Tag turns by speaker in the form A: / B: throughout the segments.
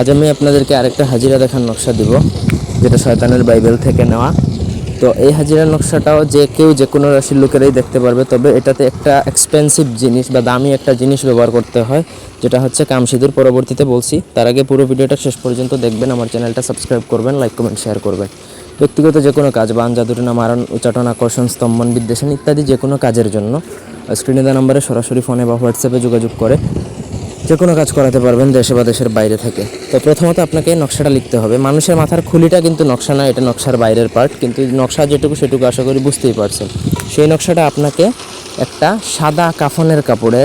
A: আজ আমি আপনাদেরকে আরেকটা হাজিরা দেখার নকশা দিব, যেটা শয়তানের বাইবেল থেকে নেওয়া। তো এই হাজিরা নকশাটাও যে কেউ যে কোনো রাশির লোকেরাই দেখতে পারবে, তবে এটাতে একটা এক্সপেন্সিভ জিনিস বা দামি একটা জিনিস ব্যবহার করতে হয়, যেটা হচ্ছে কামসিদুর পরবর্তীতে বলছি। তার আগে পুরো ভিডিওটা শেষ পর্যন্ত দেখবেন, আমার চ্যানেলটা সাবস্ক্রাইব করবেন লাইক কমেন্ট শেয়ার করবেন। ব্যক্তিগত যে কোনো কাজ, বান জাদুটনা মারণ উচ্চাটন আকর্ষণ স্তম্ভন, বিদ্বেষণ ইত্যাদি যে কোনো কাজের জন্য স্ক্রিনে দেওয়া নম্বরে সরাসরি ফোনে বা হোয়াটসঅ্যাপে যোগাযোগ করে যে কোনো কাজ করাতে পারবেন দেশে বা দেশের বাইরে থেকে। তো প্রথমত আপনাকে নকশাটা লিখতে হবে। মানুষের মাথার খুলিটা কিন্তু নকশা না, এটা নকশার বাইরের পার্ট কিন্তু নকশা যেটুকু সেটুকু আশা করি বুঝতেই পারছেন। সেই নকশাটা আপনাকে একটা সাদা কাফনের কাপড়ে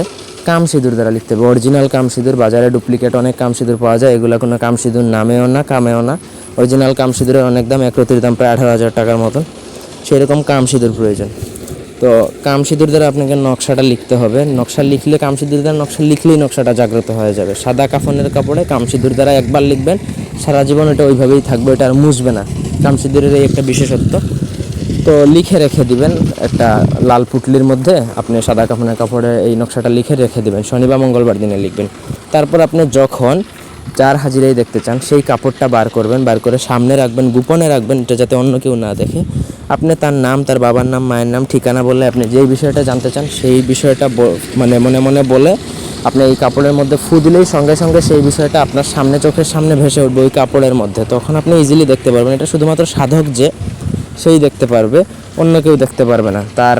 A: কাম সিঁদুর দ্বারা লিখতে হবে। অরিজিনাল কাম সিঁদুর বাজারে ডুপ্লিকেট অনেক কাম সিঁদুর পাওয়া যায়। এগুলো কোনো কাম সিঁদুর নামেও না, কামেও না। অরিজিনাল কাম সিঁদুরের অনেক দাম এক রতির দাম প্রায় আঠারো হাজার টাকার মতন। সেরকম কাম সিঁদুর প্রয়োজন। তো কাম সিঁদুর দ্বারা আপনাকে নকশাটা লিখতে হবে। নকশা লিখলে কাম সিঁদুর দ্বারা নকশা লিখলেই নকশাটা জাগ্রত হয়ে যাবে। সাদা কাফনের কাপড়ে কাম সিঁদুর দ্বারা একবার লিখবেন, সারা জীবন এটা ওইভাবেই থাকবে, এটা আর মুছবে না। কাম সিঁদুরের এই একটা বিশেষত্ব। তো লিখে রেখে দিবেন একটা লাল পুটলির মধ্যে, আপনি সাদা কাফনের কাপড়ে এই নকশাটা লিখে রেখে দিবেন। শনিবার মঙ্গলবার দিনে লিখবেন। তারপর আপনি যখন যার হাজিরাই দেখতে চান, সেই কাপড়টা বার করবেন, বার করে সামনে রাখবেন, গোপনে রাখবেন, এটা যাতে অন্য কেউ না দেখে। আপনি তার নাম, তার বাবার নাম, মায়ের নাম, ঠিকানা বলে আপনি যেই বিষয়টা জানতে চান, সেই বিষয়টা মানে মনে মনে বলে আপনি এই কাপড়ের মধ্যে ফু দিলেই সঙ্গে সঙ্গে সেই বিষয়টা আপনার সামনে, চোখের সামনে ভেসে উঠবে ওই কাপড়ের মধ্যে। তখন আপনি ইজিলি দেখতে পারবেন। এটা শুধুমাত্র সাধক যে, সেই দেখতে পারবে, অন্য কেউ দেখতে পারবে না। তার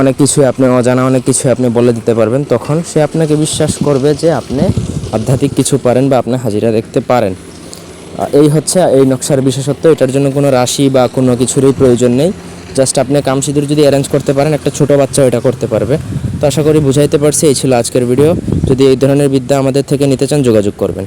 A: অনেক কিছু আপনি অজানা, অনেক কিছু আপনি বলে দিতে পারবেন। তখন সে আপনাকে বিশ্বাস করবে যে আপনি আধ্যাত্মিক কিছু পারেন বা আপনি হাজিরা দেখতে পারেন। এই হচ্ছে, এই নকশার বিশেষত্ব, এটার জন্য কোনো রাশি বা কোনো কিছুরই প্রয়োজন নেই। জাস্ট আপনি কামসিদুর যদি অ্যারেঞ্জ করতে পারেন, একটা ছোটো বাচ্চা এটা করতে পারবে। তো আশা করি বুঝাইতে পারছি, এই ছিল আজকের ভিডিও যদি এই ধরনের বিদ্যা আমাদের থেকে নিতে চান, যোগাযোগ করবেন।